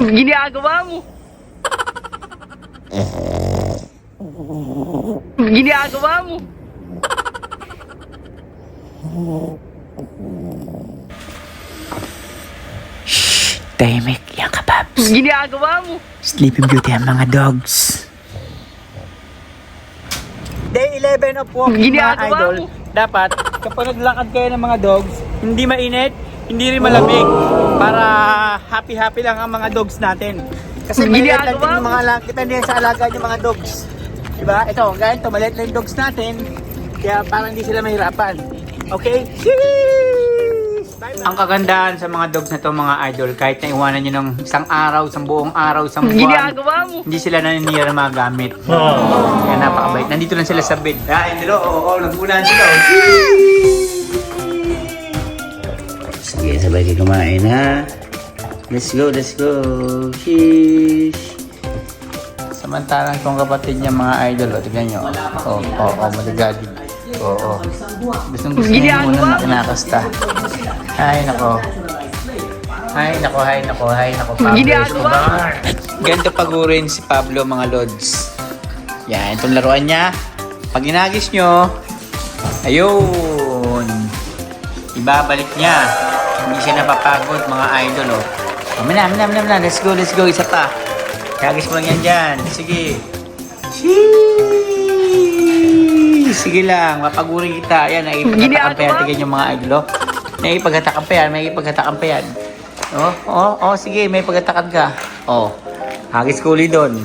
Ginagawa mo. Ginagawa mo. Tahimik, yan ka, Paps. Ginagawa mo. Sleeping Beauty ang mga dogs. Day 11 of walking mga Ginagawa idol. mo. Dapat, kapag naglakad kayo ng mga dogs, hindi mainit, hindi rin malamig. Para happy-happy lang ang mga dogs natin. Kasi maliit lang din yung mga alag, depende sa alaga yung mga dogs. Diba? Ito, ganito, maliit lang yung dogs natin. Kaya parang hindi sila mahirapan. Okay? Cheers! Bye-bye! Ang kagandahan sa mga dogs na to mga idol, kahit na iwanan nyo ng isang araw, isang buong araw, isang buwan, Ginagawa mo. hindi sila naninira ng mga gamit. Kaya napakabait. Nandito lang sila sa bed. Kain nila, oo, oo, nagulan sila. oh. Kumain ha. Let's go, let's go. Sheesh. Samantalang kung kapatid niya mga idol, o, tignan nyo. Oo, oo, oo, maligalig. Oo, oo. Gustong gusto niya muna na kinakasta. Ay, nako. Ay, nako, ay, nako, ay, nako, Pablo. Escobar. Ganito pagurin si Pablo mga lods. Yan, itong laruan niya. Pag ginagis nyo, ayun. Ibabalik niya. Hindi siya napapagod mga idol, oh. Mamina, mamina, mamina, mamina. Let's go, let's go. Isa pa. Kagis mo yan dyan. Sige. Sheesh! Sige lang, mapagurin kita. Yan, nakipaghatakam pa yan. Tignan yung mga idol, oh. May ipaghatakam pa yan, may ipaghatakam pa yan. Oh, oh, oh, sige, may paghatakam ka. Oh, hagis kuli doon.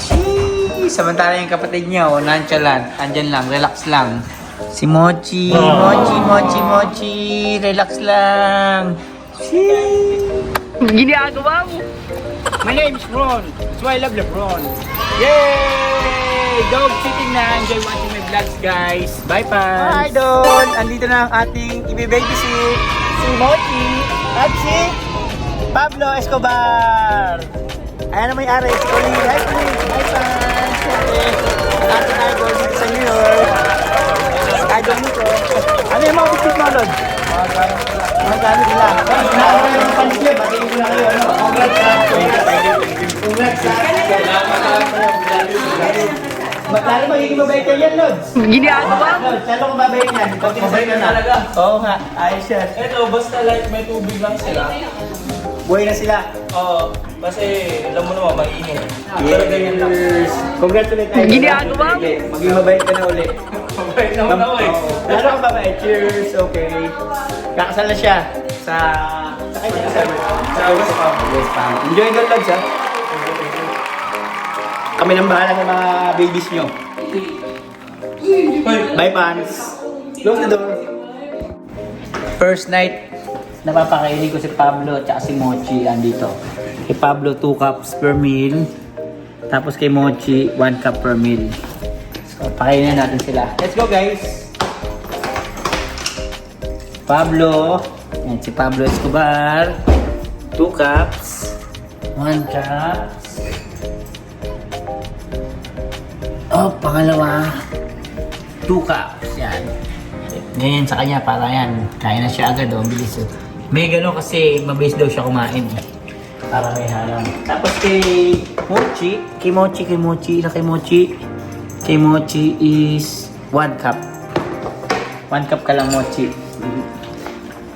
Sheesh! Samantala yung kapatid niya, oh, nonchalant. Andyan lang, relax lang. Si Mochi, Mochi, Mochi, Mochi, relax lang. Sheesh! Ginagawa mo. My name is Ron. That's why I love LeBron. Yay! Dog sitting na. Enjoy watching my vlogs, guys. Bye, fans. Hi, Idol! Andito na ang ating ibibabysit. Si Mochi at si Pablo Escobar. Ayan ang may-ari, si Colleen. Hi, Colleen. Hi, fans. Okay. Ang ating idol dito sa New York. Idol nito. Ano yung mga biscuit mo, Lord? Mga gamit nila. Nakakaya yung fans niya. Batiin ko na kayo. Ano? Congrats. Congrats ha. Ba- Lalo magiging mabait ka yan, Lods. Ginagawa mo. Lods, lalo kang mabait yan. Ka na. talaga. Oo nga. Ayos yan. Ito, basta like may tubig lang sila. Buhay na sila. Oo, kasi alam mo naman, mainit. Lang. Yes. Congrats ulit. Idol. Ginagawa mo. Maging mabait ka na ulit. Mabait naman ako eh. Lalo kang mabait. Cheers. Okay. Kakasal na siya sa... Sa kanya. Sa West Palm. West Palm. Enjoy the vlogs ha. Kami nang bahala sa mga babies nyo. Bye, fans. Close the door. First night, napapakainin ko si Pablo at si Mochi andito. Kay Pablo, 2 cups per meal. Tapos kay Mochi, 1 cup per meal. So, pakainin natin sila. Let's go, guys! Pablo. Yan, si Pablo Escobar. 2 cups. 1 cup. Oh, pangalawa. 2 cups. Yan. Ganyan sa kanya, para yan. Kaya na siya agad, oh. Bilis, oh. May gano'n kasi mabilis daw siya kumain. eh. Para may halang. Tapos kay Mochi, kay Mochi, kay Mochi, ilan kay Mochi? Kay Mochi is 1 cup. 1 cup ka lang, Mochi.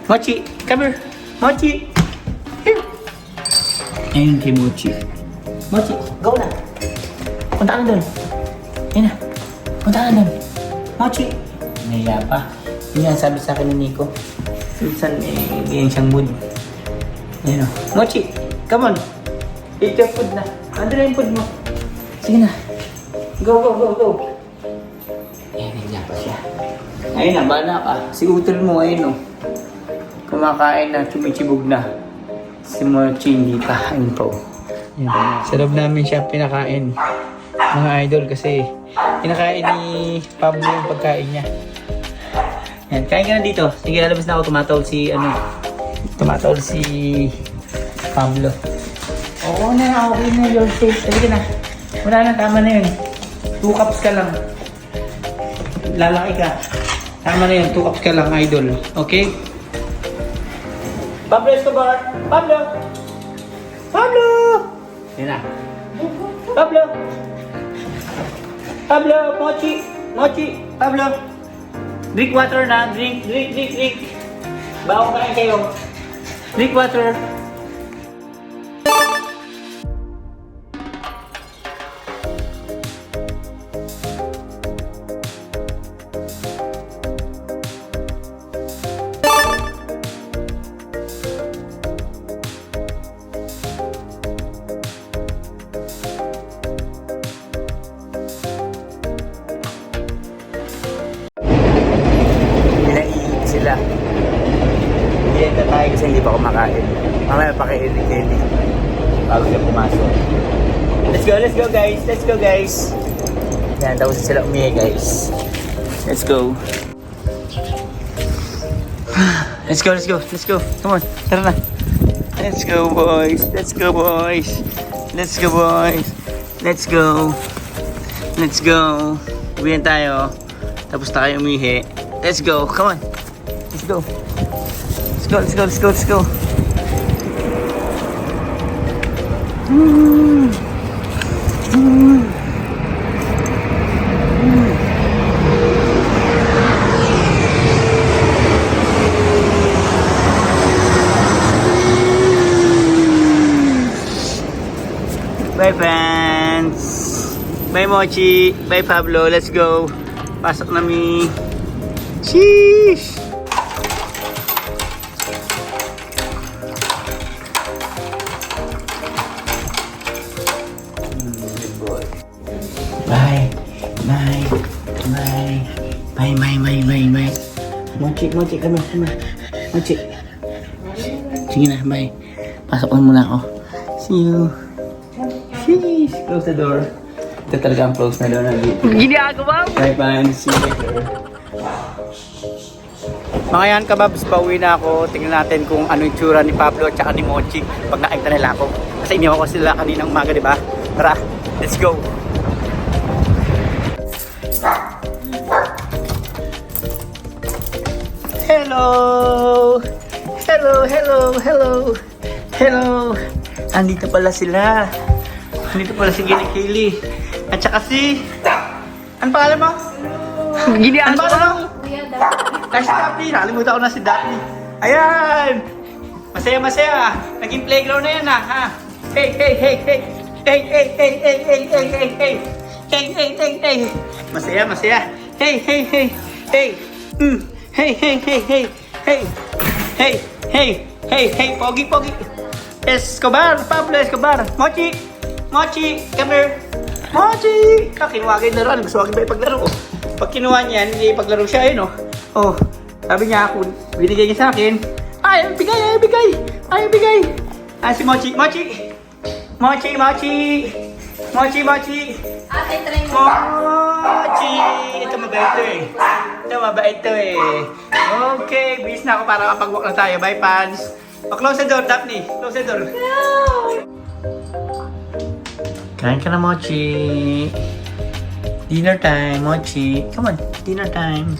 Mochi, come here. Mochi. Here. Ayun kay Mochi. Mochi, go na. Punta ka na doon. Yan na. Punta ka na doon. Mochi. Nahiya pa. Yun yan, sabi sa akin ni Nico. Minsan, eh, ganyan siyang mood. Ayun o. Mochi, come on. Eat your food na. Ando na yung food mo. Sige na. Go, go, go, go. Eh, nandiyan pa siya. Ayun na, bala ka. Si Utol mo, ayun o. Kumakain na, chumichibog na. Si Mochi hindi pa. Ayun po. Yan. Sa loob namin siya pinakain. Mga idol kasi pinakain ni Pablo yung pagkain niya. Yan, kain ka na dito. Sige, lalabas na ako. Tumatawag si, ano, tumatawag si Pablo. Oo na, okay na. You're safe. Sige na. Wala na, tama na yun. Two cups ka lang. Lalaki ka. Tama na yun. Two cups ka lang, idol. Okay? Pablo Escobar. Pablo. Pablo. Yan na. Pablo! Pablo! Mochi! Mochi! Pablo! Drink water na. Drink, drink, drink, drink. Bawa kain kayo. Drink water. Guys. Let's go guys. Yan, tapos sila umihi guys. Let's go. Let's go, let's go, let's go. Come on, tara na. Let's go boys. Let's go boys. Let's go boys. Let's go. Let's go. Uwihan tayo. Tapos na kayo umihi. Let's go. Come on. Let's go. Let's go, let's go, let's go, let's go. Bye, Mochi. Bye, Pablo. Let's go. Pasok na mi. Sheesh! Bye. Bye. Bye. Bye, bye, bye, bye, bye. Mochi, Mochi, come on, come on. Mochi. Sige na, bye. Pasok na muna ako. See you. Sheesh! Close the door. Ito talaga ang close na door na dito. Ginagawa mo. Bye, bye. See you later. Mga yan kababs, pauwi na ako. Tingnan natin kung ano yung tsura ni Pablo at saka ni Mochi pag nakita nila ako. Kasi iniwan ko sila kaninang umaga, di ba? Tara, let's go! Hello! Hello, hello, hello! Hello! Andito pala sila. Andito pala si Gini Kaylee. At saka si... Ano pangalan mo? Ano pangalan mo. mo? Ay, si Daphne. Nakalimutan ko na si Daphne. Ayan! Masaya, masaya. Naging playground na yan, ha? ha? Hey, hey, hey, hey. Hey, hey, hey, hey, hey, hey, hey, hey. Hey, hey, hey, hey. Masaya, masaya. Hey, hey, hey, hey. Mm. Hey, hey, hey, hey, hey. Hey, hey, hey, hey, pogi, pogi. Escobar, Pablo Escobar. Mochi, Mochi, come here. Mochi! Ah, kinuha kayo laro. Gusto ko ba ipaglaro? Pag kinuha niya, hindi ipaglaro siya, ayun, oh. Oh, sabi niya ako, binigay niya sa akin. Ay, bigay, ay, bigay. Ay, bigay. Ah, si Mochi, Mochi. Mochi, Mochi. Mochi, Mochi. Ate, try mo. Mochi! Ito mabait to eh. Ito mabait to eh. Okay, bis na ako para kapag-walk na tayo. Bye, fans. Pa-close the door, Daphne. Close the door. Kain ka na, Mochi. Dinner time, Mochi. Come on, dinner time.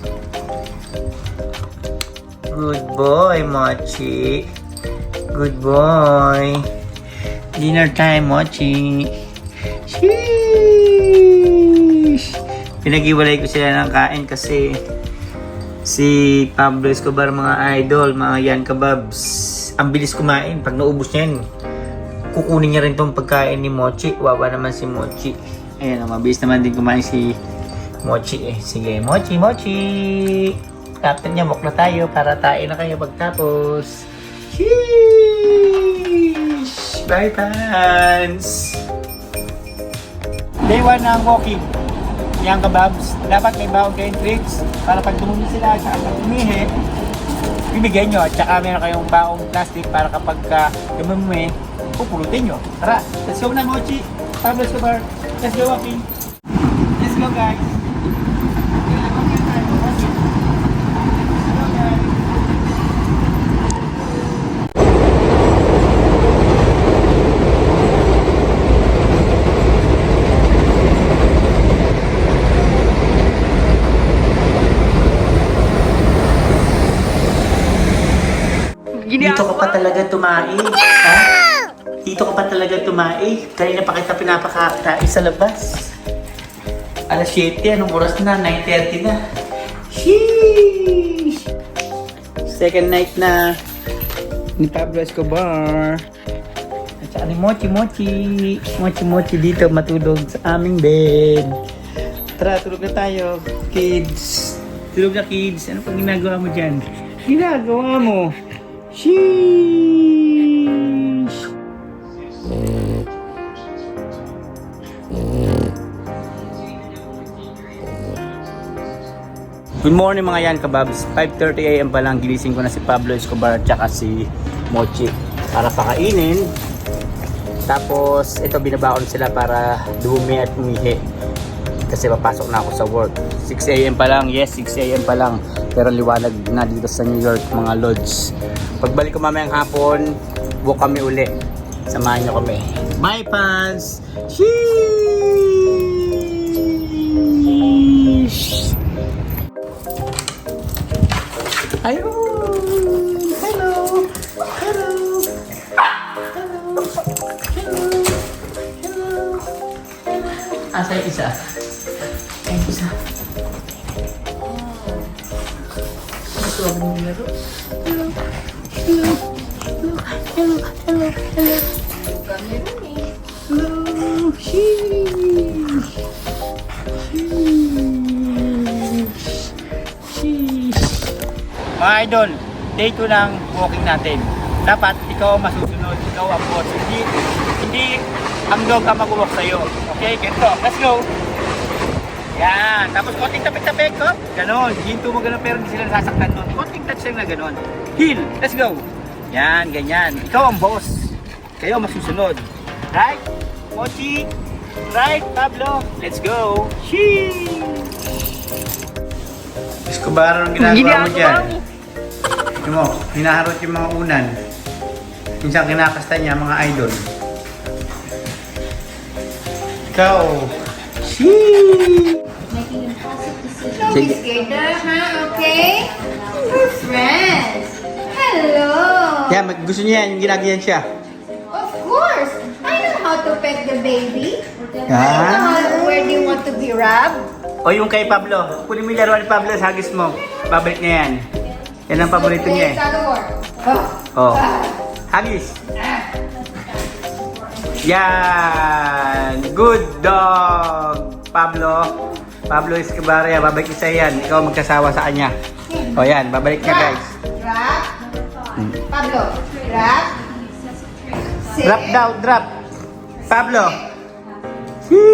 Good boy, Mochi. Good boy. Dinner time, Mochi. Sheesh! Pinag-iwalay ko sila ng kain kasi si Pablo Escobar mga idol, mga yan kababs. Ang bilis kumain. Pag naubos niya yun, kukunin niya rin tong pagkain ni Mochi. Wawa naman si Mochi. Ayan, mabilis naman din kumain si Mochi eh. Sige, Mochi, Mochi! Captain niya, na tayo para tayo na kayo pagtapos. Sheesh! Bye, fans! Day 1 ng walking. Yang kababs, dapat may baon kayong tricks para pag dumumi sila sa pag umihi, bibigyan nyo. At saka meron kayong baong plastic para kapag ka dumumi, pupulutin nyo. Tara, let's go na Mochi. Pablo Escobar, let's go walking. Let's go guys. Dito ka pa talaga tumae. Ha? Dito ka pa talaga tumae. Kanina pa kita pinapakakain sa labas. Alas 7, anong oras na? 9.30 na. Sheesh! Second night na ni Pablo Escobar. At saka ni Mochi Mochi. Mochi Mochi dito matulog sa aming bed. Tara, tulog na tayo, kids. Tulog na, kids. Ano pang ginagawa mo dyan? Ginagawa mo. Sheesh! Good morning mga yan kababs. 5.30am pa lang gilising ko na si Pablo Escobar at saka si Mochi para pakainin. Tapos ito binabaon sila para dumi at umihi. Kasi papasok na ako sa work. 6am pa lang, yes 6am pa lang. Pero liwanag na dito sa New York mga lodge. Pagbalik ko mamayang hapon, walk kami uli. Samahan niyo kami. Bye fans! Sheesh! Ayun! Hello! Hello! Hello! Hello! Hello! Asa yung isa? Ay, isa. Gusto ako ng laro. Hello! Hello! Hello! Hello! Hello! Hello! Hello! Idol, day 2 ng walking natin. Dapat ikaw ang masusunod, ikaw ang boss. Hindi, hindi ang dog ang mag-walk sa'yo. Okay, ganito. Let's go. Yan. Tapos konting tapik-tapik ko. Ganon. Ginto mo ganon pero hindi sila nasasaktan doon. Konting touch lang na ganon. Heel. Let's go. Yan, ganyan. Ikaw ang boss. Kayo ang masusunod. Right? Mochi. Right, Pablo. Let's go. Sheesh. Escobar, anong ginagawa mo dyan? Tingnan mo, hinaharot yung mga unan. Minsan kinakasta niya mga idol. Ikaw. Sheesh! Don't be scared, huh? Okay? We're friends. Hello. Mag- gusto niya yan, yung ginagayan siya. Of course. I know how to pet the baby. I know Ah. how, where do you want to be rubbed? O yung kay Pablo, kunin mo yung laruan ni Pablo sa hagis mo. Babalik niya yan. Yan ang paborito niya eh. Oh. Oh. Hagis. Yan. Good dog. Pablo. Pablo Escobar yan. Babalik sa'yo yan. Ikaw magkasawa sa kanya. O yan. Babalik niya guys. Drop. Pablo. Drop. Sit. Drop daw. Drop. Pablo. Sheesh.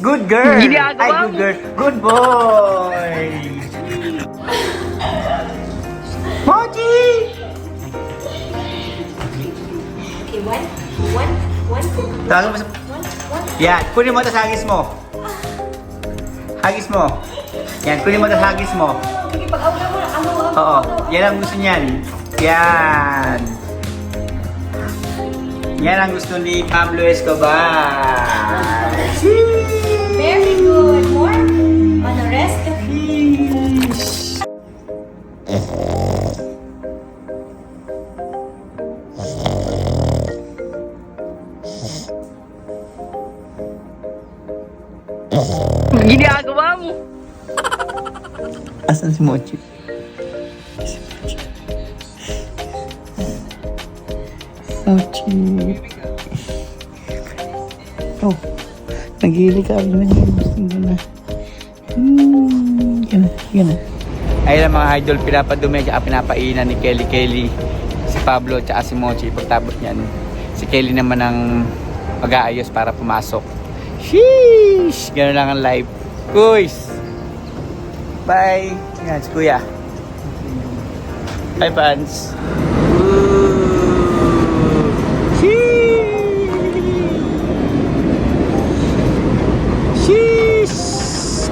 Good girl. Ay, good girl. Good boy. One, one, one, Tago mo sa... one, one. Yan, kunin mo ito sa hagis mo. Hagis mo. Yan, kunin mo ito sa hagis mo. Sige, pag-awla mo, ano, ano, Oo, yan ang gusto niyan. Yan. Yan ang gusto ni Pablo Escobar. Very good. More on the rest of Ginagawa Mochi? Mochi. Oh, nagili ka rin na yun. na. Hmm, yan na, yan na. Ayun ang mga idol, pinapadumi at pinapainan ni Kelly Kelly, si Pablo at si Mochi pagtabot niyan. Si Kelly naman ang mag-aayos para pumasok. Sheesh! Ganun lang ang live. Guys! Bye! Yan, si Kuya. Bye, fans!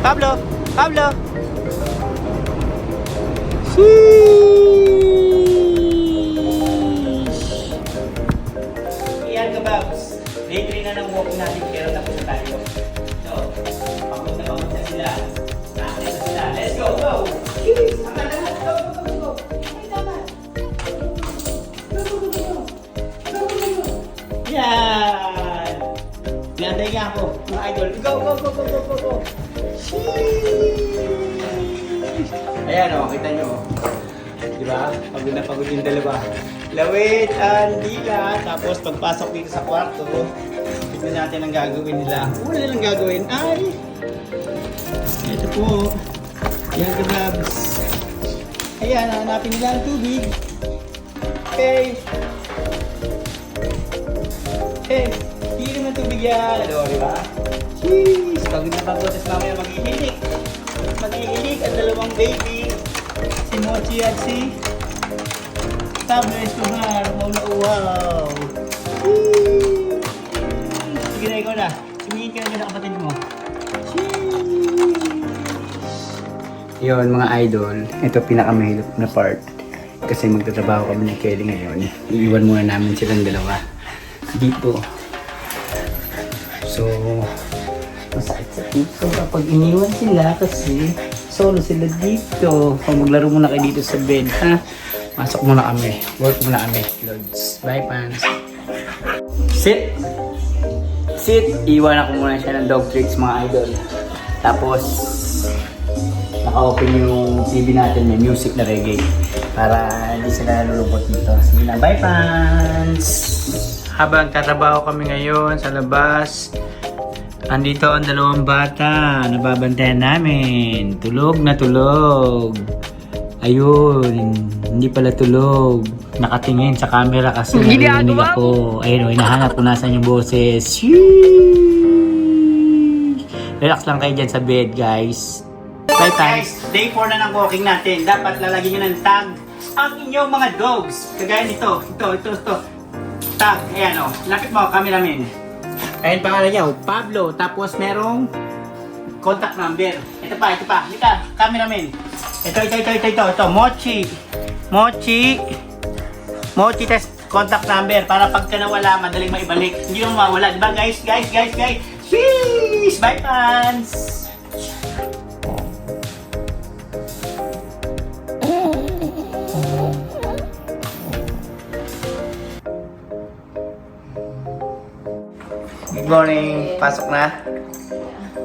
Pablo! Pablo! Sheesh! Iyan ka, Babs. Day 3 na ng walk natin pero tapos na tayo. So, pagod na pagod na sila. Let's go, go. Yan! Binantay niya ako, mga idol. Go, go, go, go, go, go, go. Sheesh! Ayan oh, kita nyo. Oh. Di ba? Pagod na pagod yung dalawa. Lawit ang dila. Tapos pagpasok dito sa kwarto, tignan natin ang gagawin nila. Una nilang gagawin ay... Ito po. Yan ka Babs. Ayan, hanapin nila ang tubig. Okay. Okay. Hindi naman tubig yan. Ano, di ba? Jeez! Pagod na pagod. Tapos mamaya maghihilik. Maghihilik ang dalawang baby. Si Mochi at si Pablo Escobar. Wow na wow. Jeez! Sige na, ikaw na. Tumingin ka na sa kapatid mo. Yun mga idol, ito pinakamahirap na part. Kasi magtatrabaho kami ni Kelly ngayon. Iiwan muna namin silang dalawa. Dito. So, masakit sa puso kapag iniwan sila kasi solo sila dito. Kung maglaro muna kayo dito sa bed, ha? Masok muna kami. Work muna kami. Lods. Bye, fans. Sit! Sit! Iwan ako muna siya ng dog treats mga idol. Tapos, naka-open yung TV natin, may music na reggae. Para hindi sila nalulungkot dito. Sige na, bye fans! Habang tatrabaho kami ngayon sa labas, andito ang dalawang bata. Nababantayan namin. Tulog na tulog. Ayun, hindi pala tulog. Nakatingin sa camera kasi Ginagawa narinig ako. Ayun, oh, hinahanap ko nasan yung boses. Sheesh! Relax lang kayo dyan sa bed, guys. Bye, guys. Day 4 na ng walking natin. Dapat lalagyan nyo ng tag ang inyong mga dogs. Kagaya nito. Ito, ito, ito. Tag. Ayan, o. Lapit mo, cameraman. Ayan pangalan niya, oh, Pablo. Tapos merong contact number. Ito pa, ito pa. Dito, cameraman. Ito, ito, ito, ito, ito. Ito, Mochi. Mochi. Mochi test contact number para pagka nawala, madaling maibalik. Hindi mo mawala. Diba guys, guys, guys, guys? Sheesh! Bye, fans! Good morning. Pasok na.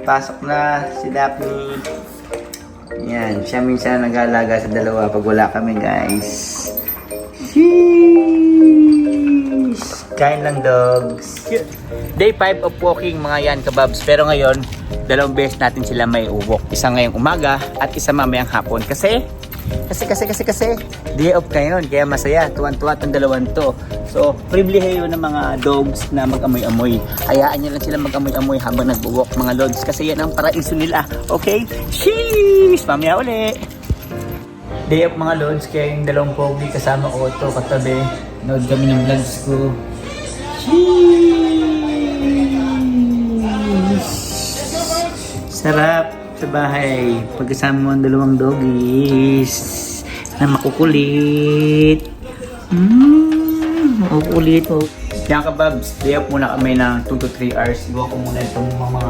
Pasok na si Daphne. Yan, siya minsan nag-aalaga sa dalawa pag wala kami, guys. Sheesh! Kain lang, dogs. Day 5 of walking, mga yan, kababs. Pero ngayon, dalawang beses natin sila may uwok. Isa ngayong umaga at isa mamayang hapon. Kasi, kasi, kasi, kasi, kasi, day off ngayon. Kaya masaya. Tuwan-tuwa itong dalawang to. So, pribilehe yun ng mga dogs na mag-amoy-amoy. Hayaan nyo lang sila mag-amoy-amoy habang nag-walk, mga lods. Kasi yan ang paraiso nila. Okay? Sheesh! Mamaya uli! Day off mga lods, kaya yung dalawang pogi kasama ko ito katabi. Nood kami ng vlogs ko. Sheesh! Sarap sa bahay. Pagkasama mo ang dalawang doggies na makukulit. Mm, makukulit. Oh. Yan ka, Babs. Day off muna kami ng 2 to 3 hours. Iwa ko muna itong mga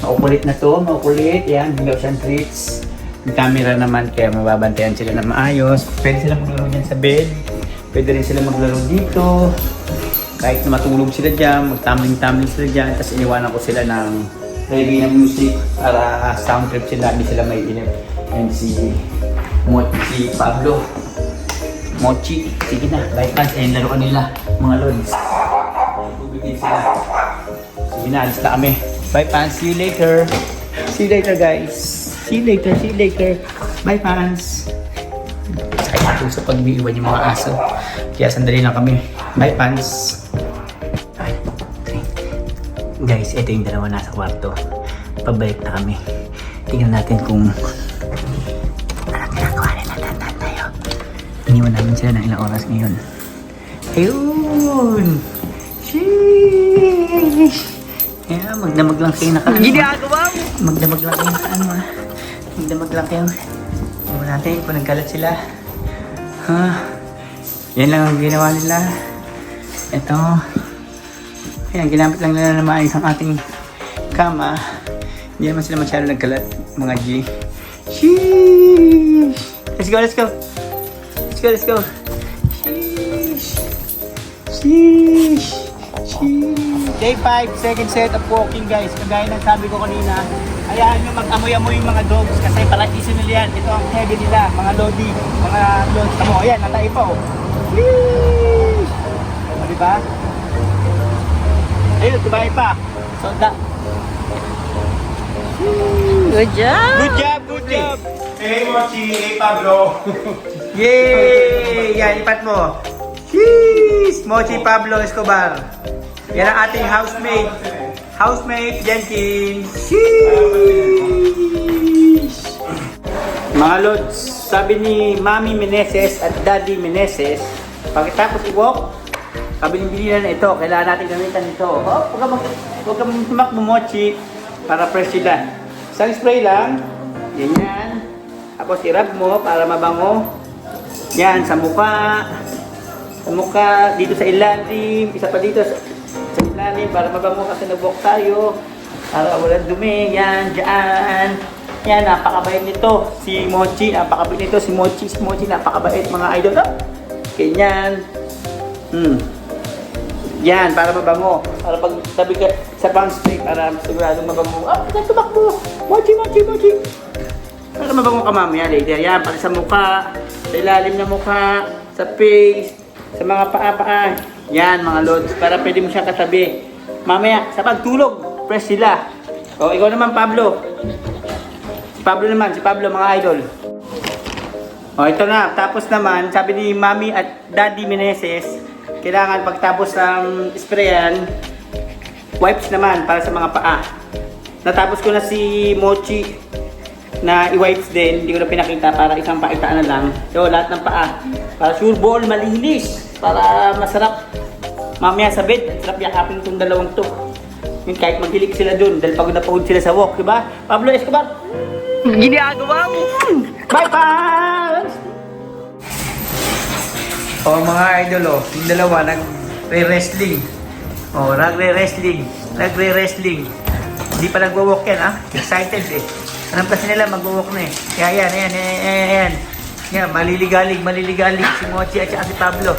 makukulit na to. Makukulit. Yan, hindi siyang treats. Yung camera naman, kaya mababantayan sila na maayos. Pwede sila maglaro dyan sa bed. Pwede rin sila maglaro dito. Kahit matulog sila dyan, magtamling-tamling sila dyan. Tapos iniwanan ko sila ng reggae na music para sound trip sila, hindi sila may inip. And si, Mo, si Pablo. Mochi. Sige na, bye fans. Ayun, laruan nila. Mga lods. Tubigin sila. Sige na, alis na kami. Bye fans. See you later. See you later guys. See you later. See you later. Bye fans. Sakit sa puso pag umiiwan yung mga aso. Kaya sandali lang kami. Bye fans. Guys, ito yung dalawa nasa kwarto. Pabalik na kami. Tingnan natin kung ano ginagawa nila. Tantan tayo. Iniwan namin sila ng ilang oras ngayon. Ayun! Sheesh! Kaya magdamag lang kayo naka... Ginagawa mo? Magdamag lang kayo naka ano ah. Magdamag lang kayo. Tingnan natin kung nagkalat sila. Ha? Yan lang ang ginawa nila. Ito. Ayan, ginamit lang nila na maayos ang ating kama. Hindi naman sila masyado nagkalat, mga G. Sheesh! Let's go, let's go! Let's go, let's go! Sheesh! Sheesh! Sheesh! Day 5, second set of walking guys. Kagaya ng sabi ko kanina, hayaan nyo mag-amoy-amoy yung mga dogs kasi palatiso nila yan. Ito ang heavy nila, mga lodi, mga lodi. Tamo, ayan, natay pa oh. Whee! O, diba? Ayun, tumayo pa. So, da, Good job! good job, good job. Hey, Mochi! Hey, Pablo! Yay! Yan, ipat mo. Cheese! Mochi Pablo Escobar. Yan ang ating housemate. Housemate Jenkins. Cheese! Mga lods, sabi ni Mami Meneses at Daddy Meneses, pagkatapos i-walk, sabi ni Bilinan na ito, kailangan natin gamitan ito. Oh, huwag ka mag- huwag ka magtumakbo mochi para fresh sila. Isang spray lang, ganyan. Tapos i-rub mo para mabango. Yan, sa mukha. Sa mukha, dito sa ilalim. Isa pa dito sa, sa ilalim para mabango kasi nag-walk tayo. Para walang dumi. Yan, dyan. Yan, napakabait nito. Si Mochi, napakabait nito. Si Mochi, si Mochi, napakabait mga idol. Oh. Ganyan. Hmm. Yan, para mabango. Para pag sabi ka sa bounce spray, para siguradong mabango. Ah, oh, tumakbo. Mochi, mochi, mochi. Para mabango ka mamaya later. Yan, para sa mukha, sa ilalim ng mukha, sa face, sa mga paa-paa. Yan, mga lods. Para pwede mo siya katabi. Mamaya, sa pagtulog, press sila. O, ikaw naman, Pablo. Si Pablo naman, si Pablo, mga idol. O, ito na. Tapos naman, sabi ni Mami at Daddy Meneses, kailangan pagtapos ng sprayan, wipes naman para sa mga paa. Natapos ko na si Mochi na i-wipes din. Hindi ko na pinakita para isang pakitaan na lang. So, lahat ng paa. Para sure ball, malinis. Para masarap. Mamaya sa bed, sarap yakapin itong dalawang to. Yun, kahit maghilig sila dun, dahil pagod na pagod sila sa walk, di ba? Pablo Escobar, Ginagawa mo! Bye, Oh, mga idol, oh. Yung dalawa, nagre-wrestling. Oh, nagre-wrestling. Nagre-wrestling. Hindi pa nagwo-walk yan, ah. Excited, eh. Alam kasi nila, magwo-walk na, eh. Kaya yan, ayan, ayan, ayan, ayan. Yan, maliligalig, maliligalig si Mochi at si Pablo.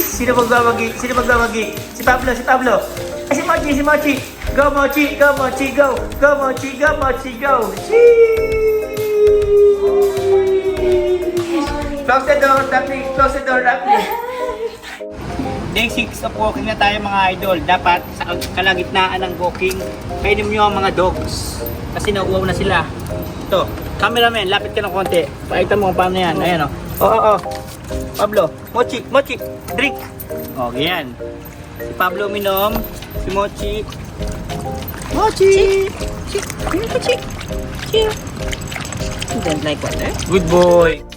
Sino magbabagi? Sino magbabagi? Si Pablo, si Pablo. Ay, si Mochi, si Mochi. Go, Mochi, go, Mochi, go. Go, Mochi, go, Mochi, go. Sheesh! Close the door, Daphne. Close the door, Daphne. Day 6 of walking na tayo mga idol. Dapat sa kalagitnaan ng walking, kainin nyo ang mga dogs. Kasi nauuwaw na sila. Ito, cameraman, lapit ka ng konti. Pakita mo kung paano yan. Ayan o. Oo, oo, oo. Pablo, Mochi, Mochi, drink. O, ganyan. Si Pablo minom, si Mochi. Mochi! Mochi! Chill! Like water? Good boy.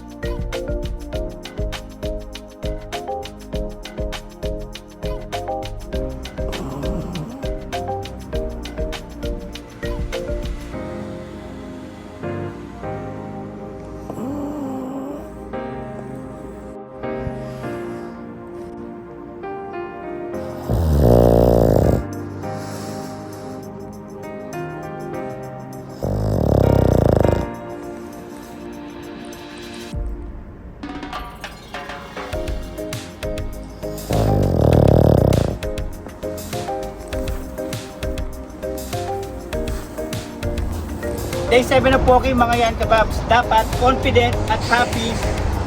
Day 7 of walking mga yan kababs. Dapat confident at happy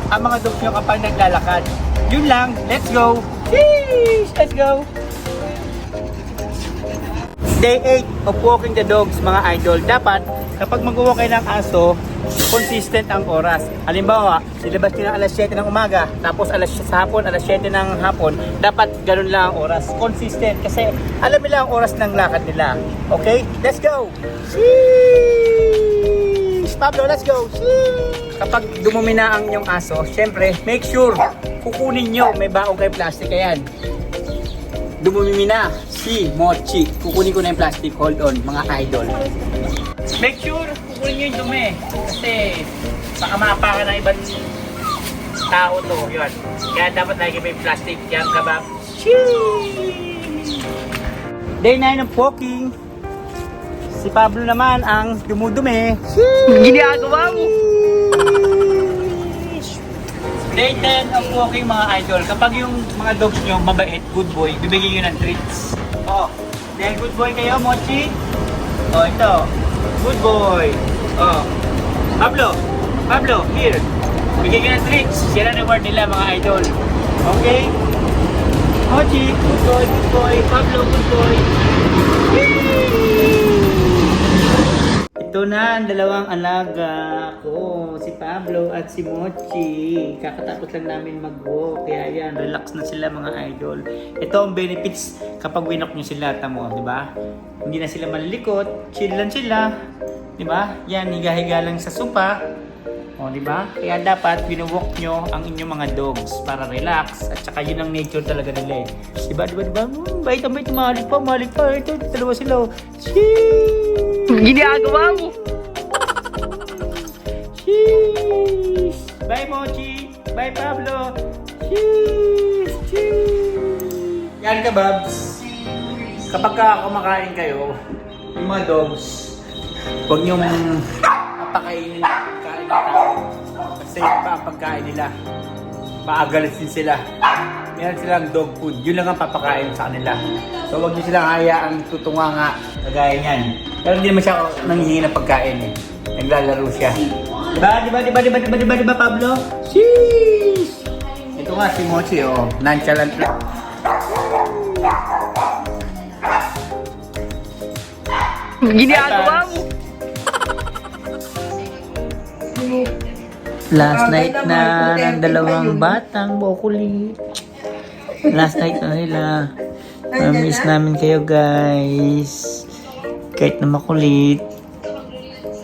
ang mga dogs nyo kapag naglalakad. Yun lang. Let's go. Sheesh! Let's go. Day 8 of walking the dogs mga idol. Dapat kapag mag-walk kayo ng aso, consistent ang oras. Halimbawa, silabas nyo ng alas 7 ng umaga, tapos alas 6 sa hapon, alas 7 ng hapon, dapat ganun lang ang oras. Consistent kasi alam nila ang oras ng lakad nila. Okay? Let's go! Sheesh! Pablo, let's go! Sheesh! Kapag dumumi na ang inyong aso, syempre, make sure kukunin nyo, may baong kay plastic ayan. Dumumimi na si Mochi. Kukunin ko na yung plastic. Hold on, mga idol. Make sure kukunin nyo yung dumi. Kasi baka maapakan ng ibang tao to. Yun. Kaya dapat lagi may plastic. Yan, kabab. Day 9 of walking. Si Pablo naman ang dumudumi. Ginagawa mo! Day 10 of walking mga idol. Kapag yung mga dogs nyo mabait, good boy, bibigyan nyo ng treats. Oh, then good boy kayo, Mochi. Oh, ito. Good boy. Oh. Pablo. Pablo, here. Bigyan nyo ng treats. Yan ang reward nila mga idol. Okay? Mochi, good boy, good boy. Pablo, good boy. Ito na ang dalawang alaga ko, si Pablo at si Mochi. Kakatapos lang namin mag-walk, kaya yan, relax na sila mga idol. Ito ang benefits kapag winok nyo sila, tamo, di ba? Hindi na sila malilikot, chill lang sila, di ba? Yan, higa-higa lang sa sopa. O, di ba? Kaya dapat binawalk nyo ang inyong mga dogs para relax. At saka yun ang nature talaga nila eh. Di ba, di ba, di ba? Hmm, bait ang bait, mahalik pa, mahalik pa. Ito, dalawa sila. oh. Sheesh! Ginagawa mo. Cheese! Bye, Mochi! Bye, Pablo! Cheese! Cheese! Yan ka, Babs. Kapag ka kumakain kayo, yung mga dogs, huwag niyong papakainin ng tao. Kasi pa ang pagkain nila. Paagalit din sila. Meron silang dog food. Yun lang ang papakain sa kanila. So huwag niyo silang hayaang tutunga nga kagaya niyan. Pero hindi naman siya nanghihingi ng pagkain eh. Naglalaro siya. Diba? Diba? Diba? Diba? Diba? Diba? Diba, Pablo? Sheesh! Ito nga si Mochi, oh. Nonchalant lang. Ginagawa mo. Last night na ng dalawang batang bokuli. Last night na nila. Namiss namin kayo guys. Kahit na makulit.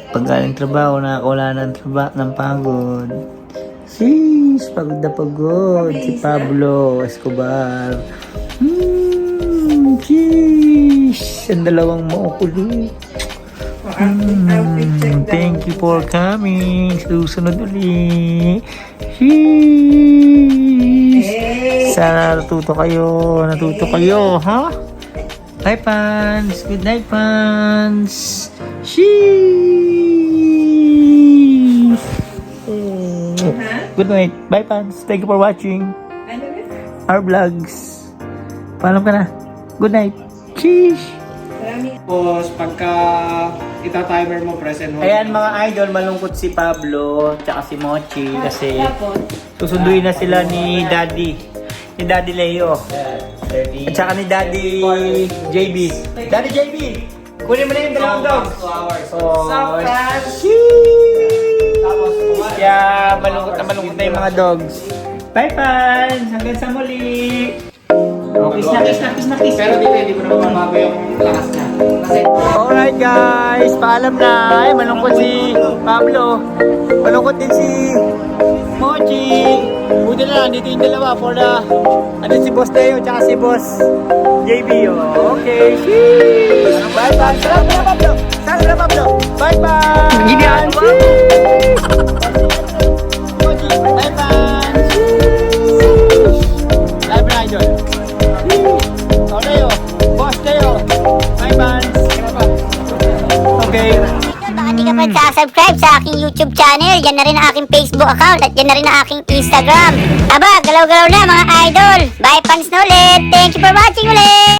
Pag galing trabaho, nakakawala ng trabaho, ng pagod. Sis, pagod na pagod. Si Pablo Escobar. Hmm, jeez. Ang dalawang maukulit. Mm, thank you for coming. Susunod uli. Sheesh. Sana natuto kayo. Natuto kayo, ha? Bye, fans. Good night, fans. Sheesh. Good night. Bye, fans. Thank you for watching our vlogs. Paalam ka na. Good night. Sheesh. Tapos, pagka ita-timer mo, press and hold. Ayan mga idol, malungkot si Pablo tsaka si Mochi kasi susunduin na sila ni Daddy. Ni Daddy Leo. At saka ni Daddy JB. Daddy JB! Kunin mo na yung dalawang dogs. Oh, sheesh! Kaya malungkot na malungkot na yung mga dogs. Bye fans! Hanggang sa muli! Oh, kiss na, kiss na, kiss na, kiss. Pero dito, hindi mo naman mabago yung lakas niya. Alright guys, paalam na. Ay, malungkot si Pablo. Malungkot din si Mochi. Buti na lang, dito yung dalawa for the... Ano si Boss Teo, tsaka si Boss JB. Oh. Okay, sheesh. Bye bye. Salamat na Pablo. Salamat na Pablo. Bye bye. Ginagawa mo. Baka di ka pa subscribe sa aking YouTube channel. Yan na rin ang aking Facebook account at yan na rin ang aking Instagram. Aba, galaw-galaw na mga idol. Bye fans na ulit. Thank you for watching ulit.